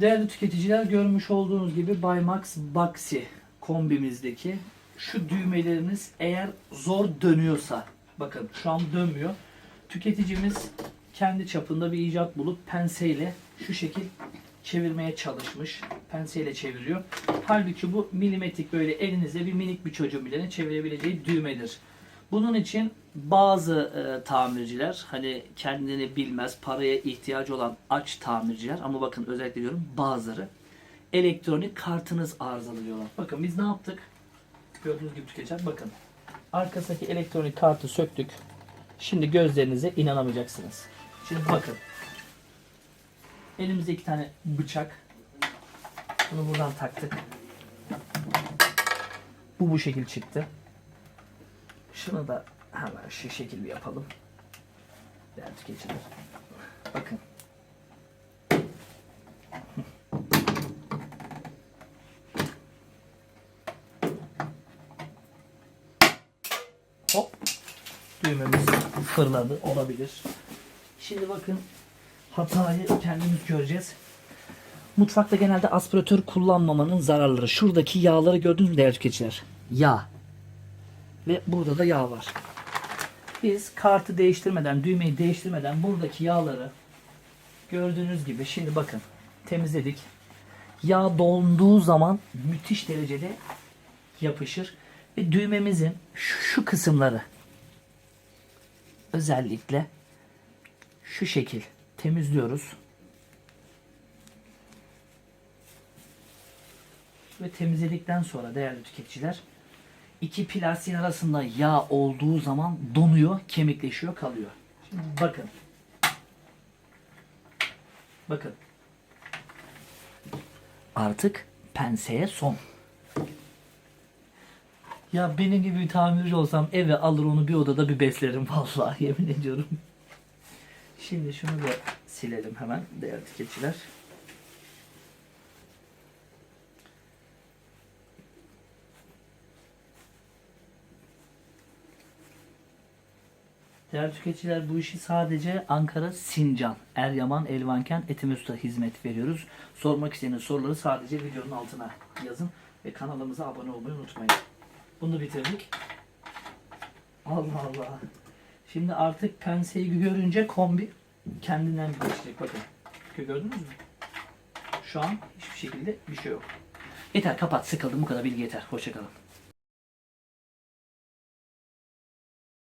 Değerli tüketiciler görmüş olduğunuz gibi Baymax Baxi kombimizdeki şu düğmeleriniz eğer zor dönüyorsa bakın şu an dönmüyor. Tüketicimiz kendi çapında bir icat bulup penseyle şu şekil çevirmeye çalışmış. Penseyle çeviriyor. Halbuki bu milimetrik böyle elinizde bir minik bir çocuğun bile çevirebileceği düğmedir. Bunun için bazı e, tamirciler hani kendini bilmez paraya ihtiyacı olan aç tamirciler ama bakın özellikle diyorum bazıları elektronik kartınız arızalı. Bakın biz ne yaptık? Gördüğünüz gibi tüketiciler bakın. Arkasındaki elektronik kartı söktük. Şimdi gözlerinize inanamayacaksınız. Şimdi bakın. Elimizde iki tane bıçak. Bunu buradan taktık. Bu bu şekil çıktı. Şunu da hemen şu şekilde yapalım. Değerli tüketiciler. Bakın. Hop. Düğmemiz fırladı. Olabilir. Şimdi bakın hatayı kendimiz göreceğiz. Mutfakta genelde aspiratör kullanmamanın zararları. Şuradaki yağları gördünüz mü değerli tüketiciler? Yağ. Ve burada da yağ var. Biz kartı değiştirmeden, düğmeyi değiştirmeden buradaki yağları gördüğünüz gibi şimdi bakın temizledik. Yağ donduğu zaman müthiş derecede yapışır. Ve düğmemizin şu, şu kısımları özellikle şu şekil temizliyoruz. Ve temizledikten sonra değerli tüketiciler iki plastiğin arasında yağ olduğu zaman donuyor, kemikleşiyor, kalıyor. Şimdi bakın. Bakın. Artık penseye son. Ya benim gibi bir tamirci olsam eve alır onu bir odada bir beslerim vallahi yemin ediyorum. Şimdi şunu da silelim hemen değerli tüketiciler. Değerli tüketiciler bu işi sadece Ankara Sincan, Eryaman, Elvankent, Etimesgut'a hizmet veriyoruz. Sormak istediğiniz soruları sadece videonun altına yazın ve kanalımıza abone olmayı unutmayın. Bunu bitirdik. Allah Allah. Şimdi artık penseyi görünce kombi kendinden bir geçecek. Bakın. Gördünüz mü? Şu an hiçbir şekilde bir şey yok. Yeter kapat sıkıldım bu kadar bilgi yeter. Hoşçakalın.